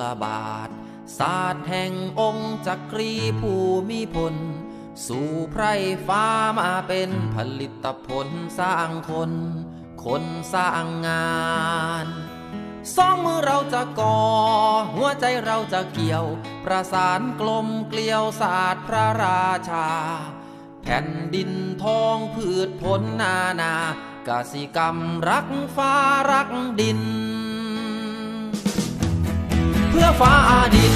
ละบาท ศาสตร์แห่งองค์จักรีผู้มีพล สู่ไพรฟ้ามาเป็นผลิตผลสร้างคน คนสร้างงานสองมือเราจะก่อ หัวใจเราจะเกี่ยว ประสานกลมเกลียวศาสตร์พระราชา แผ่นดินทองพืชผลนานากสิกรรมรักฟ้ารักดิน เพื่อฟ้าดิน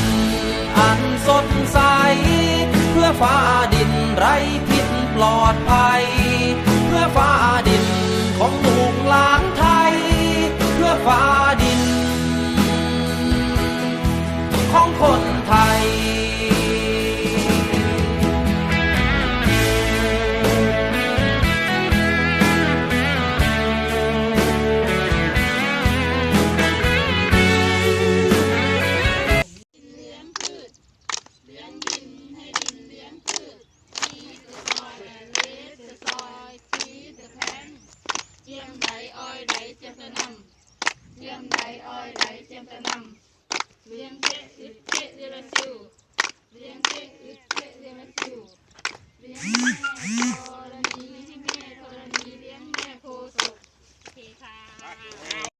อันสดใส เพื่อฟ้าดินไร้พิษปลอดภัย เพื่อฟ้าดินของลูกหลาน Chiêm đáy oi đáy chiêm tơ nằm Chiêm đáy oi đáy chiêm tơ nằm Liêm chệ ít chệ liêm là chữ liên chệ ít chệ liêm là chữ Liêm mẹ cô là ní Mẹ cô là ní Liêm mẹ cô sổ Thì khá